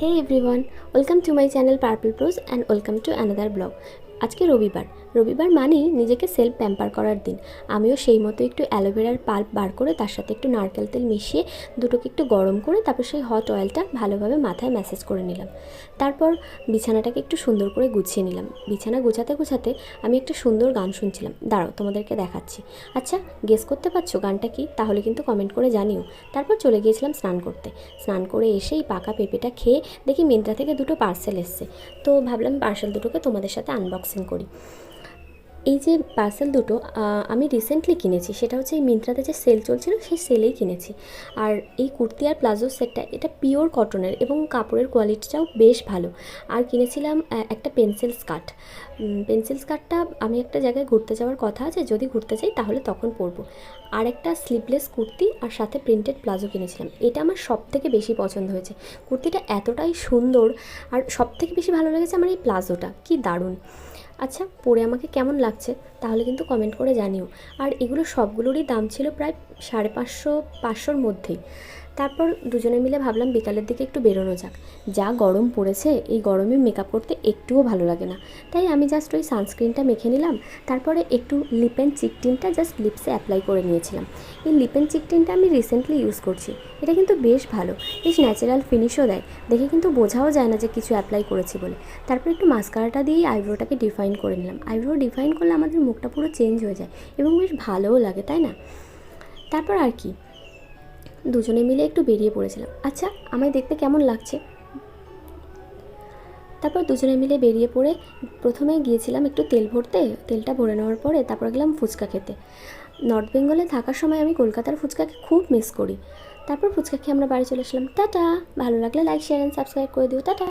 Hey everyone, welcome to my channel Purple Pros and welcome to another blog. আজকে রবিবার। রবিবার মানেই নিজেকে সেলফ প্যাম্পার করার দিন। আমিও সেই মতো একটু অ্যালোভেরার পাল্প বার করে তার সাথে একটু নারকেল তেল মিশিয়ে দুটোকে একটু গরম করে তারপর সেই হট অয়েলটা ভালোভাবে মাথায় ম্যাসেজ করে নিলাম। তারপর বিছানাটাকে একটু সুন্দর করে গুছিয়ে নিলাম। বিছানা গোছাতে গোছাতে আমি একটা সুন্দর গান শুনছিলাম। দাঁড়াও, তোমাদেরকে দেখাচ্ছি। আচ্ছা গেস করতে পারছ গানটা কি? তাহলে কিন্তু কমেন্ট করে জানিও। তারপর চলে গিয়েছিলাম স্নান করতে। স্নান করে এসেই পাকা পেঁপেটা খেয়ে দেখি মিন্ত্রা থেকে দুটো পার্সেল এসছে। তো ভাবলাম পার্সেল দুটোকে তোমাদের সাথে আনবক্সিং করি। এই যে পার্সেল দুটো আমি রিসেন্টলি কিনেছি, সেটা হচ্ছে এই মিন্ত্রাতে যে সেল চলছিল, সেই সেলেই কিনেছি। আর এই কুর্তি আর প্লাজো সেটটা, এটা পিওর কটনের এবং কাপড়ের কোয়ালিটিটাও বেশ ভালো। আর কিনেছিলাম একটা পেন্সিল স্কার্ট পেন্সিল স্কার্টটা আমি একটা জায়গায় ঘুরতে যাওয়ার কথা আছে, যদি ঘুরতে যাই তাহলে তখন পরবো। আর একটা স্লিভলেস কুর্তি আর সাথে প্রিন্টেড প্লাজো কিনেছিলাম। এটা আমার সব থেকে বেশি পছন্দ হয়েছে। কুর্তিটা এতটাই সুন্দর, আর সব থেকে বেশি ভালো লেগেছে আমার এই প্লাজোটা। কি দারুণ। আচ্ছা পরে আমাকে কেমন লাগছে? তাহলে কিন্তু কমেন্ট করে জানিও। আর এগুলো সবগুলোরই দাম ছিল প্রায় সাড়ে পাঁচশো, পাঁচশোর মধ্যেই। তারপর দুজনে মিলে ভাবলাম বিকালের দিকে একটু বেরোনো যাক। যা গরম পড়েছে, এই গরমে মেকআপ করতে একটুও ভালো লাগে না। তাই আমি জাস্ট ওই সানস্ক্রিনটা মেখে নিলাম, তারপরে একটু লিপ অ্যান্ড চিক টিনটা জাস্ট লিপসে অ্যাপ্লাই করে নিয়েছিলাম। এই লিপ অ্যান্ড চিক টিনটা আমি রিসেন্টলি ইউজ করছি, এটা কিন্তু বেশ ভালো, বেশ ন্যাচারাল ফিনিশও দেয়, দেখে কিন্তু বোঝাও যায় না যে কিছু অ্যাপ্লাই করেছি বলে। তারপর একটু মাস্কারাটা দিয়েই আইব্রোটাকে ডিফাইন করে নিলাম। আইব্রো ডিফাইন করলে আমাদের মুখটা পুরো চেঞ্জ হয়ে যায় এবং বেশ ভালোও লাগে, তাই না? তারপর আর কি দুজনে মিলে একটু বেরিয়ে পড়েছিলাম। আচ্ছা আমায় দেখতে কেমন লাগছে? তারপর দুজনে মিলে বেরিয়ে পড়ে প্রথমে গিয়েছিলাম একটু তেল ভরতে, তেলটা ভরে নেওয়ার পরে তারপর গেলাম ফুচকা খেতে। নর্থ বেঙ্গলে থাকার সময় আমি কলকাতার ফুচকাকে খুব মিস করি। তারপর ফুচকা খেয়ে আমরা বাড়ি চলে আসলাম। টাটা! ভালো লাগলে লাইক শেয়ার অ্যান্ড সাবস্ক্রাইব করে দিও। টাটা!